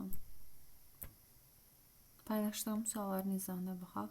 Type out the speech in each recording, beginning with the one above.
olsun. Paylaşdığım sualların izahına baxaq.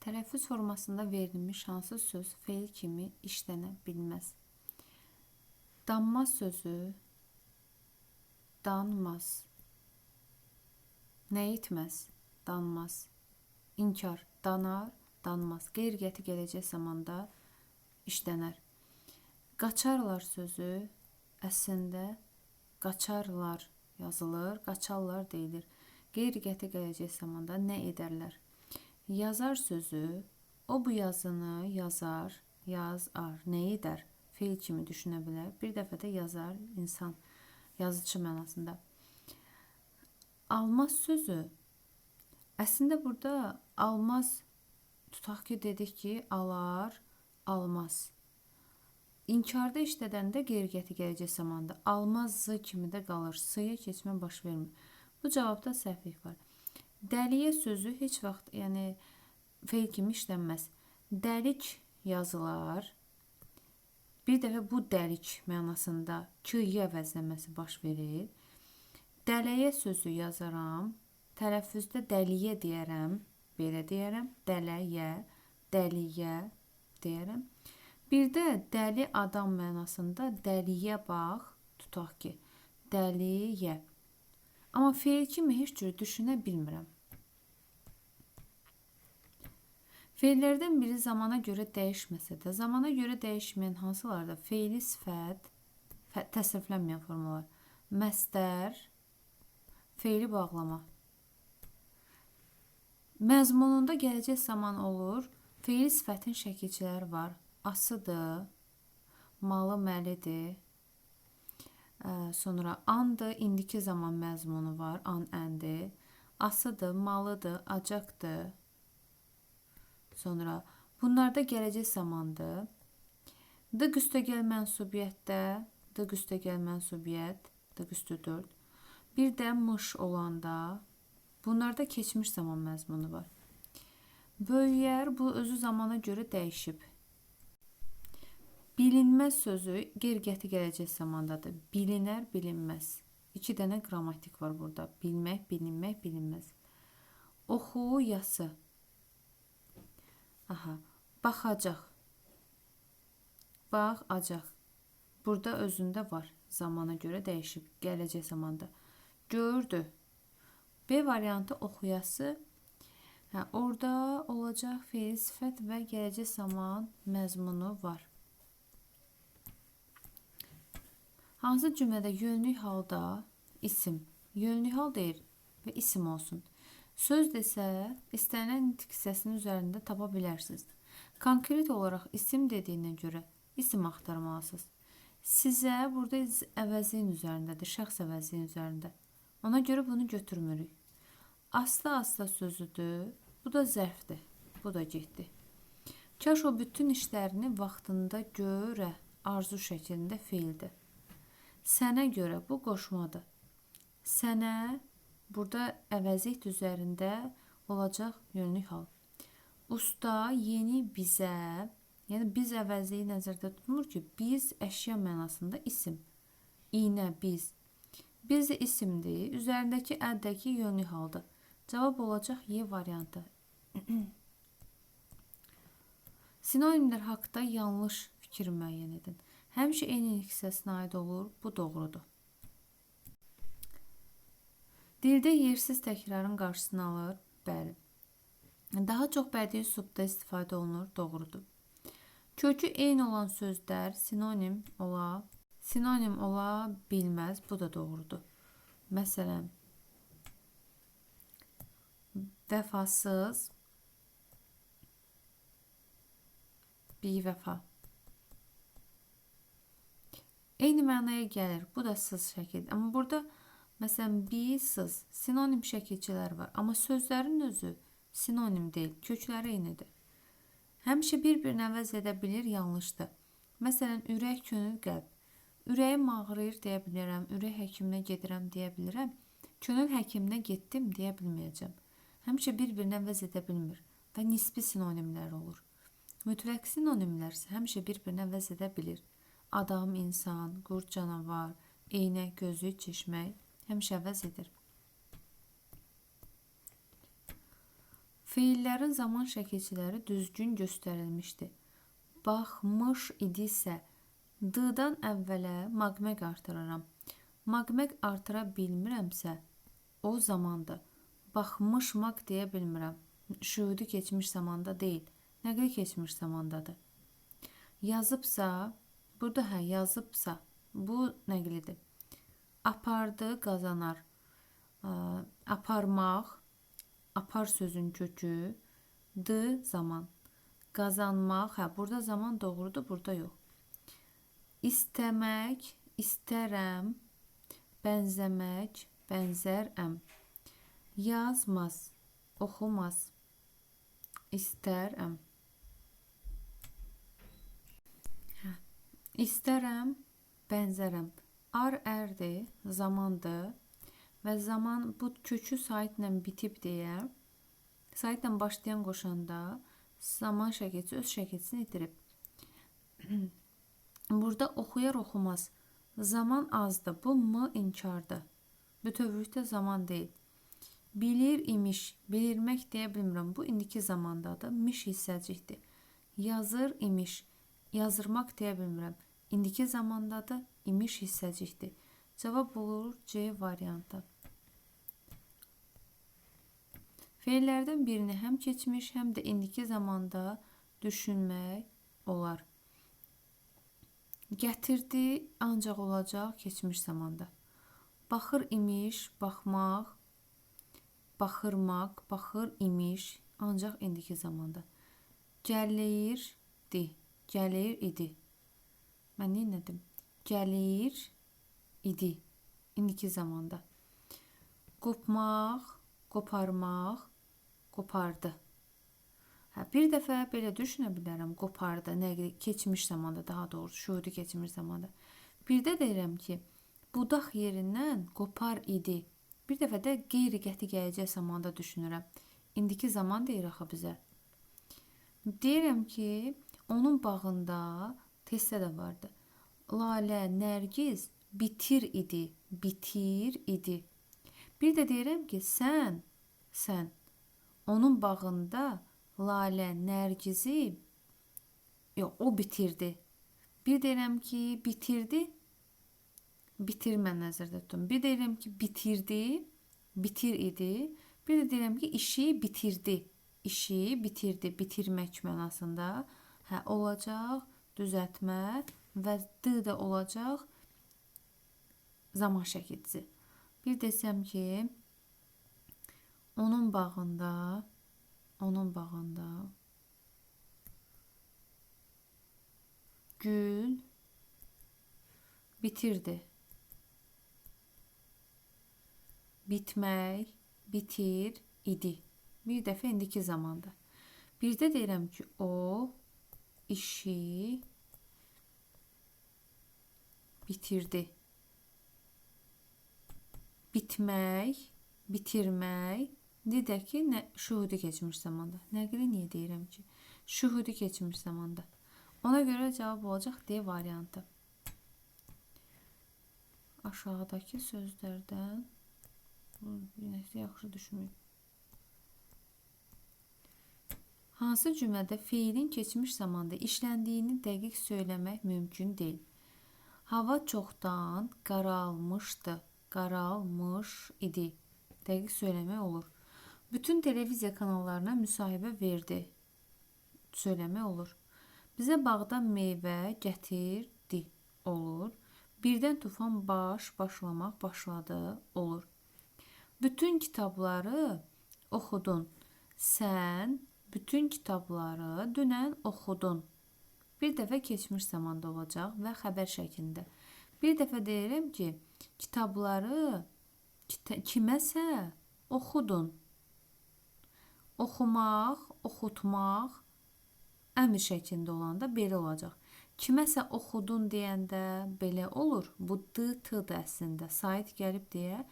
Tələffüz formasında verilmiş hansı söz feil kimi işlənə bilməz? Danmaz sözü danmaz. Nə etməz? Danmaz. İnkar danar, danmaz. Qeyri-qəti gələcək zamanda işlənər. Qaçarlar sözü əslində qaçarlar yazılır, qaçarlar deyilir. Qeyri-qəti gələcək zamanda nə edərlər? Yazar sözü o bu yazını yazar, yazar, nə edər? Feil kimi düşünə bilər. Bir dəfə də yazar, insan, yazıcı mənasında. Almaz sözü əslində burada almaz tutaq ki dedik ki alar, almaz. İnkarda işlədəndə qeyri-qəti gələcək zamanda almaz z kimi də qalır. S-ya keçmə baş vermir. Bu cavabda səhvlik var. Dəliyə sözü heç vaxt, yəni feil kimi işlənməz. Dəlik yazılar. Bir dəfə bu dəlik mənasında k-yə əvəzlənməsi baş verir. Dələyə sözü yazaram. Tələffüzdə dəliyə deyərəm. Belə deyərəm. Dələyə, dəliyə deyərəm. Bir də dəli adam mənasında dəliyə bax, tutaq ki, dəliyə. Amma feil kimi heç cür düşünə bilmirəm. Feillərdən biri zamana görə dəyişməsə də, zamana görə dəyişməyən hansılarda feili sifət, fə- təsriflənməyən formalar, məstər, feili bağlama. Məzmununda gələcək zaman olur. Feili sifətin şəkilçiləri var. Asıdır, malı məlidir, Ə, Sonra andır, indiki zaman məzmunu var, an əndir. Asıdır, malıdır, acaqdır. Sonra bunlarda gələcək zamandır. D üstəgəl mənsubiyyətdə, D üstəgəl mənsubiyyət, D üstü 4. Bir də mış olanda bunlarda keçmiş zaman məzmunu var. Böyüyər bu özü zamana görə dəyişib. Bilinməz sözü qeyri-qəti gələcək zamandadır. Bilinər, bilinməz. İki dənə qrammatik var burada. Bilmək, bilinmək, bilinməz. Oxu, yası. Aha. Baxacaq. Baxacaq. Burada özündə var. Zamana görə dəyişib. Gələcək zamanda. Gördü. B variantı oxuyası. Hə, orada olacaq feil, sifət və gələcək zaman məzmunu var. Hansı cümlədə yönlük halda isim, yönlük hal deyir və isim olsun. Söz desə, istənilən nitq hissəsinin üzərində tapa bilərsiniz. Konkret olaraq isim dediyinə görə isim axtarmalısınız. Sizə burada əvəzliyin üzərindədir, şəxs əvəzliyin üzərində. Ona görə bunu götürmürük. Asla-asla sözüdür. Bu da zərfdir. Bu da getdi. Kaş o bütün işlərini vaxtında görə arzu şəklində feildir. Sənə görə bu qoşmadır. Sənə burada əvəzlik üzərində olacaq yönlük hal. Usta yeni bizə, yəni biz əvəzliyi nəzərdə tutmur ki, biz əşya mənasında isim. İynə biz. Biz isimdir, üzərindəki əddəki yönlük haldır. Cavab olacaq Y variantı. Sinonimlər haqqında yanlış fikir müəyyən edin. Həmişə eyni hissəsinə aid olur. Bu doğrudur. Dildə yersiz təkrarın qarşısını alır. Bəli. Daha çox bədii üslubda istifadə olunur. Doğrudur. Kökü eyni olan sözlər sinonim ola, sinonim ola bilməz. Bu da doğrudur. Məsələn, vəfasız, bivəfa. Eyni mənaya gəlir. Bu da sız şəkildir. Amma burada məsələn bi, sız sinonim şəkilçilər var. Amma sözlərin özü sinonim deyil. Kökləri eynidir. Həmişə bir-birini əvəz edə bilir, yanlışdır. Məsələn, ürək, könül, qəlb. Ürəyim ağrıyır deyə bilərəm, ürək həkiminə gedirəm deyə bilirəm. Könül həkiminə getdim deyə bilməyəcəm. Həmişə bir-birini əvəz edə bilmir və nisbi sinonimlər olur. Mütləq sinonimlər isə həmişə bir-birini əvəz edə bilir adam, insan, qurd, canavar, iynə, gözlük, çeşmək həmişə əvəz edir. Fiillərin zaman şəkilçiləri düzgün göstərilmişdi. Baxmış idisə d-dan əvvələ maqmeq artıraram. Maqmeq artıra bilmirəmsə o zamanda baxmışmaq deyə bilmirəm. Şühudu keçmiş zamanda deyil, nəqli keçmiş zamandadır. Yazıbsa burada hə yazıbsa bu nəqlidir. Apardı, qazanar. Ə, aparmaq, apar sözün kökü, d zaman. Qazanmaq, hə burada zaman doğrudur, burada yox. İstəmək, istərəm, bənzəmək, bənzərəm. Yazmaz, oxumaz, istərəm. İstərəm, bənzərəm. Ar ərdir, zamandır və zaman bu kökü saitlə bitib deyə saitlə başlayan qoşanda zaman şəkilçi öz şəkilçisini itirib. Burada oxuyar oxumaz. Zaman azdır. Bu m inkardır. Bütövlükdə zaman deyil. Bilir imiş, bilirmək deyə bilmirəm. Bu indiki zamandadır. Miş hissəcikdir. Yazır imiş, yazırmaq deyə bilmirəm. İndiki zamandadır. İmiş hissəcikdir. Cavab olur C variantı. Feillərdən birini həm keçmiş, həm də indiki zamanda düşünmək olar. Gətirdi ancaq olacaq keçmiş zamanda. Baxır imiş, baxmaq, baxırmaq, baxır imiş ancaq indiki zamanda. Gəlirdi, gəlir idi. Mən nə etdim? Gəlir idi indiki zamanda. Qopmaq, qoparmaq, qopardı. Hə, bir dəfə belə düşünə bilərəm, qopardı, nəqli keçmiş zamanda, daha doğrusu şuhudi keçmiş zamanda. Bir də deyirəm ki, budaq yerindən qopar idi. Bir dəfə də qeyri-qəti gələcək zamanda düşünürəm. İndiki zaman deyir axı bizə. Deyirəm ki, onun bağında testdə də vardı. Lalə, Nərgiz bitir idi, bitir idi. Bir də deyirəm ki, sən, sən onun bağında Lalə Nərgizi yox, o bitirdi. Bir deyirəm ki, bitirdi. Bitirmə nəzərdə tutun. Bir deyirəm ki, bitirdi, bitir idi. Bir də deyirəm ki, işi bitirdi. İşi bitirdi, bitirmək mənasında. Hə, olacaq, düzəltmə və d də olacaq zaman şəkilçisi. Bir desəm ki, onun bağında onun bağında gül bitirdi. Bitmək, bitir idi. Bir dəfə indiki zamanda. Bir də deyirəm ki, o işi bitirdi. Bitmək, bitirmək Deyək ki, nə şuhudi keçmiş zamanda. Nəqli niyə deyirəm ki? Şuhudi keçmiş zamanda. Ona görə cavab olacaq D variantı. Aşağıdakı sözlərdən nəsə yaxşı düşünməyim. Hansı cümlədə feilin keçmiş zamanda işləndiyini dəqiq söyləmək mümkün deyil? Hava çoxdan qaralmışdı, qaralmış idi. Dəqiq söyləmək olur. Bütün televiziya kanallarına müsahibə verdi. Söyləmək olur. Bizə bağdan meyvə gətirdi olur. Birdən tufan baş başlamaq başladı olur. Bütün kitabları oxudun. Sən bütün kitabları dünən oxudun. Bir dəfə keçmiş zamanda olacaq və xəbər şəklində. Bir dəfə deyirəm ki, kitabları kiməsə oxudun. Oxumaq, oxutmaq əmr şəklində olanda belə olacaq. Kiməsə oxudun deyəndə belə olur. Bu d t-dır əslində. Sait gəlib deyə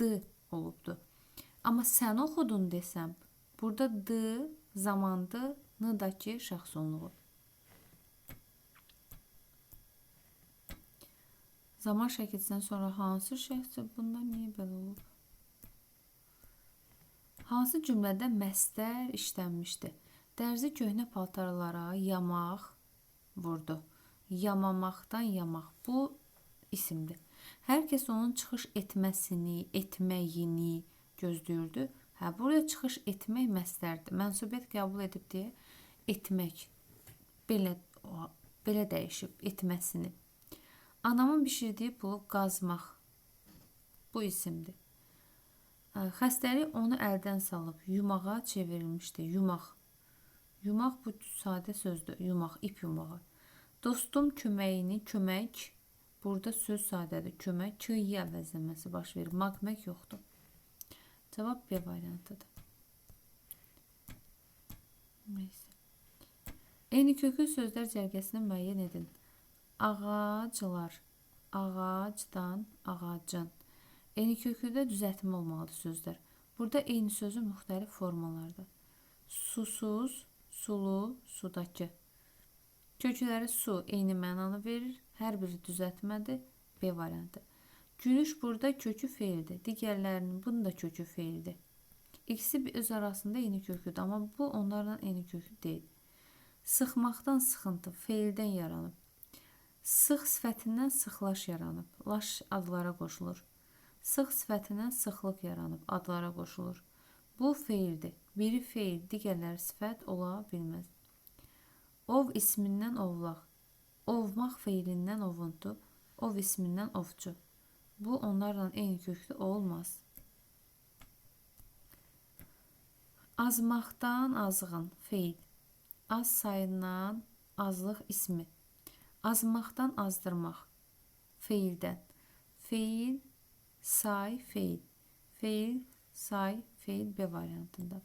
d olubdu. Amma sən oxudun desəm, burada d zamandır, n-dakı şəxs onluğu. Zaman şəkilsindən sonra hansı şəxs bundan niyə belə olub? Hansı cümlədə məstər işlənmişdi? Dərzi köhnə paltarlara yamaq vurdu. Yamamaqdan yamaq. Bu isimdir. Hər kəs onun çıxış etməsini, etməyini gözləyirdi. Hə, burada çıxış etmək məstərdir. Mənsubiyyət qəbul edib deyə etmək belə belə dəyişib etməsini. Anamın bişirdiyi pulu qazmaq. Bu isimdir. Xəstəlik onu əldən salıb yumağa çevrilmişdi. Yumaq. Yumaq bu sadə sözdür. Yumaq, ip yumağı. Dostum köməyini, kömək. Burada söz sadədir. Kömək, kıyı əvəzləməsi baş verir. Maqmək yoxdur. Cavab B variantıdır. Neyse. Eyni kökün sözlər cərgəsini müəyyən edin. Ağaclar, ağacdan, ağacın. Eyni kökündə düzəltmə olmalıdır sözlər. Burada eyni sözün müxtəlif formalardır. Susuz, sulu, sudakı. Kökləri su eyni mənanı verir. Hər biri düzəltmədir. B variantı. Gülüş burada kökü feildir. Digərlərinin bunun da kökü feildir. İkisi bir öz arasında eyni köküdür, amma bu onlarla eyni kökü deyil. Sıxmaqdan sıxıntı feildən yaranıb. Sıx sifətindən sıxlaş yaranıb. Laş adlara qoşulur. Sıx sifətindən sıxlıq yaranıb. Adlara qoşulur. Bu feildir. Biri feil, digərləri sifət ola bilməz. Ov ismindən ovlaq. Ovmaq feilindən ovuntu. Ov ismindən ovçu. Bu onlarla eyni köklü olmaz. Azmaqdan azğın feil. Az sayından azlıq ismi. Azmaqdan azdırmaq feildən. Feil, say, feil. Feil, say, feil B variantında.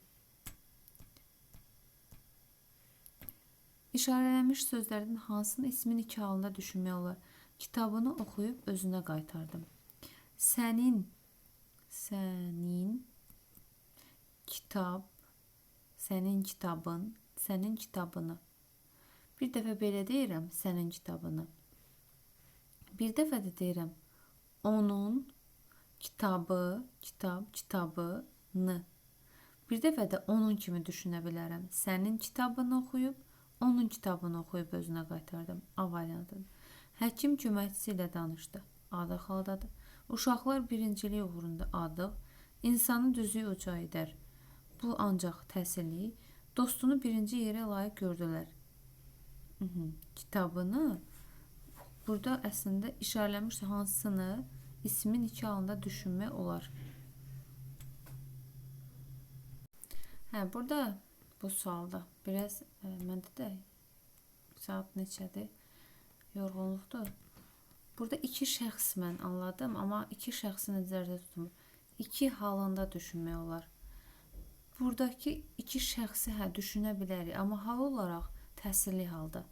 İşarələnmiş sözlərdən hansının ismin iki halında düşünmək olar? Kitabını oxuyub özünə qaytardım. Sənin, sənin kitab, sənin kitabın, sənin kitabını. Bir dəfə belə deyirəm, sənin kitabını. Bir dəfə də deyirəm, onun kitabı, kitab, kitabını. Bir dəfə də onun kimi düşünə bilərəm. Sənin kitabını oxuyub, onun kitabını oxuyub özünə qaytardım. A variantıdır. Həkim köməkçisi ilə danışdı. Adıq haldadır. Uşaqlar birincilik uğrunda adıq. İnsanı düzü uca edər. Bu ancaq təhsillik. Dostunu birinci yerə layiq gördülər. Kitabını burada əslində işarələnmiş hansını ismin iki halında düşünmək olar. Hə, burada bu sualda biraz e, məndə də saat neçədir? Yorğunluqdur. Burada iki şəxs mən anladım, amma iki şəxsi nəzərdə tutmur. İki halında düşünmək olar. Buradakı iki şəxsi hə düşünə bilərik, amma hal olaraq təsirli halda.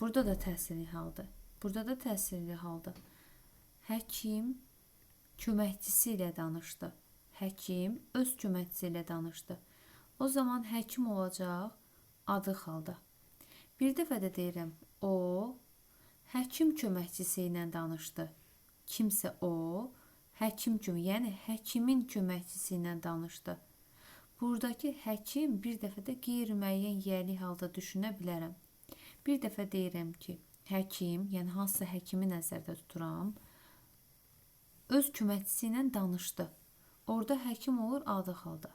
Burada da təsirli halda. Burada da təsirli halda. Həkim köməkçisi ilə danışdı. Həkim öz köməkçisi ilə danışdı. O zaman həkim olacaq adı halda. Bir dəfə də deyirəm, o həkim köməkçisi ilə danışdı. Kimsə o həkim kimi, yəni həkimin köməkçisi ilə danışdı. Buradakı həkim bir dəfə də qeyri-müəyyən yəli halda düşünə bilərəm. Bir dəfə deyirəm ki, həkim, yəni hansısa həkimi nəzərdə tuturam, öz köməkçisi ilə danışdı. Orada həkim olur adı halda.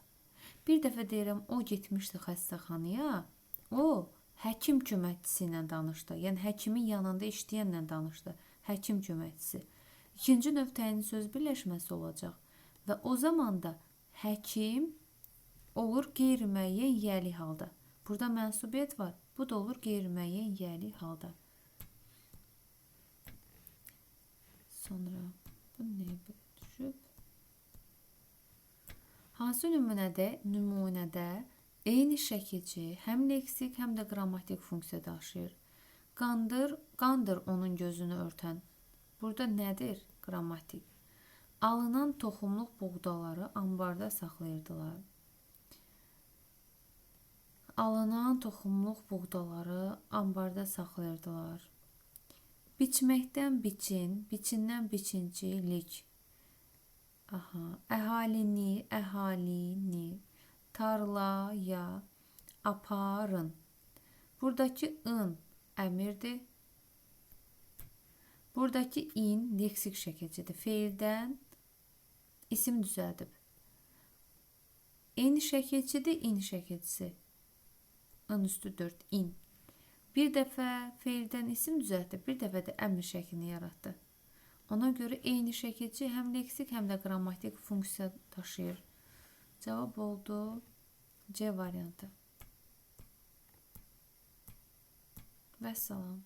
Bir dəfə deyirəm o getmişdi xəstəxanaya. O həkim köməkçisi ilə danışdı. Yəni həkimin yanında işləyənlə danışdı. Həkim köməkçisi. İkinci növ təyin söz birləşməsi olacaq və o zaman da həkim olur qeyri-müəyyən yəli halda. Burada mənsubiyyət var. Bu da olur qeyri-müəyyən yəli halda. Sonra bu nəyə düşüb? Hansı nümunədə, nümunədə eyni şəkilçi həm leksik, həm də qrammatik funksiya daşıyır? Qandır, qandır onun gözünü örtən. Burada nədir? Qrammatik. Alınan toxumluq buğdaları ambarda saxlayırdılar. Alınan toxumluq buğdaları ambarda saxlayırdılar. Biçməkdən biçin, biçindən biçincilik. Aha, əhalini, əhalini tarlaya aparın. Buradakı ın əmirdir. Buradakı in leksik şəkilcidir. Feildən isim düzəldib. İn şəkilcidir, in şəkilcisi. In üstü 4 in. Bir dəfə feildən isim düzəltdi, bir dəfə də əmr şəklini yaratdı. Ona görə eyni şəkilci həm leksik, həm də qrammatik funksiya daşıyır. Cavab oldu C variantı. Vəssalam.